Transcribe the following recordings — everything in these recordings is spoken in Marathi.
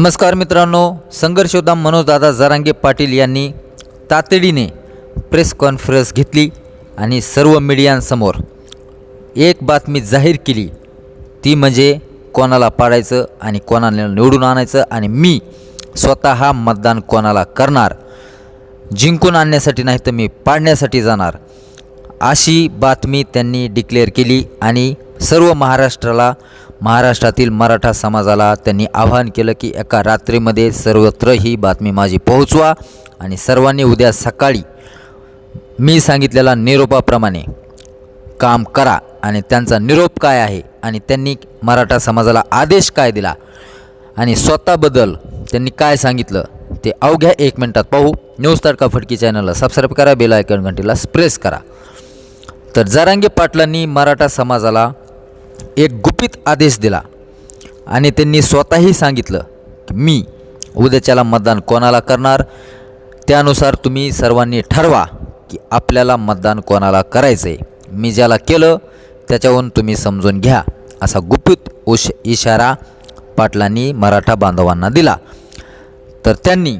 नमस्कार मित्रांनो संघर्षोद्धाम मनोजदादा जरांगे पाटील यांनी तातडीने प्रेस कॉन्फरन्स घेतली आणि सर्व मीडियांसमोर एक बातमी जाहीर केली. ती म्हणजे कोणाला पाडायचं आणि कोणाला निवडून आणायचं आणि मी स्वतः मतदान कोणाला करणार जिंकून आणण्यासाठी नाही तर मी पाडण्यासाठी जाणार अशी बातमी त्यांनी डिक्लेअर केली आणि सर्व महाराष्ट्राला महाराष्ट्रातील मराठा समाजाला त्यांनी आवाहन केलं की एका रात्रीमध्ये सर्वत्र ही बातमी माझी पोहोचवा. आणि सर्वांनी उद्या सकाळी मी सांगितलेला निरोपाप्रमाणे काम करा. आणि त्यांचा निरोप काय आहे? आणि त्यांनी मराठा समाजाला आदेश काय दिला? आणि स्वतःबद्दल त्यांनी काय सांगितलं? ते अवघ्या एक मिनटात पाहू. न्यूज तडका फटकी चॅनलला सबस्क्राईब करा बेल आयकॉन घंटीला प्रेस करा. तर जरांगे पाटलांनी मराठा समाजाला एक गुपित आदेश दिला आणि त्यांनी स्वतःही सांगितलं की मी उद्याच्याला मतदान कोणाला करणार? त्यानुसार तुम्ही सर्वांनी ठरवा की आपल्याला मतदान कोणाला करायचं आहे मी ज्याला केलं त्याच्यावरून तुम्ही समजून घ्या असा गुपित उश इशारा पाटलांनी मराठा बांधवांना दिला. तर त्यांनी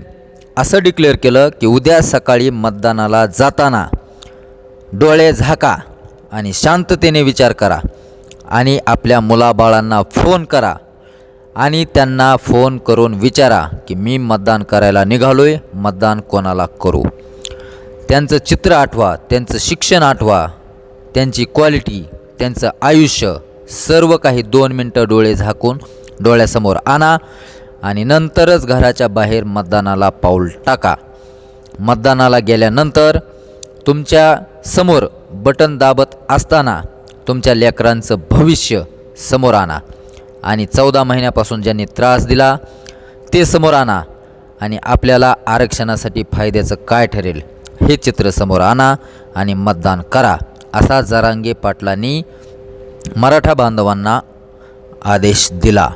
असं डिक्लेअर केलं की उद्या सकाळी मतदानाला जाताना डोळे झाका आणि शांततेने विचार करा. आणि आपल्या मुलाबाळांना फोन करा. आणि त्यांना फोन करून विचारा की मी मतदान करायला निघालो आहे मतदान कोणाला करू? त्यांचं चित्र आठवा त्यांचं शिक्षण आठवा त्यांची क्वालिटी त्यांचं आयुष्य सर्व काही दोन मिनटं डोळे झाकून डोळ्यासमोर आणा आणि नंतरच घराच्या बाहेर मतदानाला पाऊल टाका. मतदानाला गेल्यानंतर तुमच्यासमोर बटन दाबत असताना तुमच्या लेकरांचं भविष्य समोर आणा. आणि चौदा महिन्यापासून ज्यांनी त्रास दिला ते समोर आणा. आणि आपल्याला आरक्षणासाठी फायद्याचं काय ठरेल हे चित्र समोर आणा आणि मतदान करा असा जरांगे पाटलांनी मराठा बांधवांना आदेश दिला.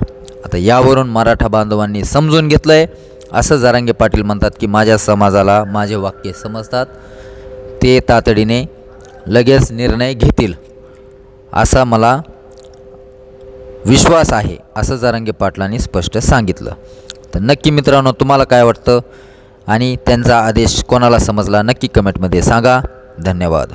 आता यावरून मराठा बांधवांनी समजून घेतलं आहे असं जरांगे पाटील म्हणतात की माझ्या समाजाला माझे वाक्य समजतात ते तातडीने लगेच निर्णय घेतील. असा मला विश्वास आहे असं जारंगे पाटलांनी स्पष्ट सांगितलं. तर नक्की मित्रांनो तुम्हाला काय वाटतं? आणि त्यांचा आदेश कोणाला समजला? नक्की कमेंटमध्ये सांगा. धन्यवाद.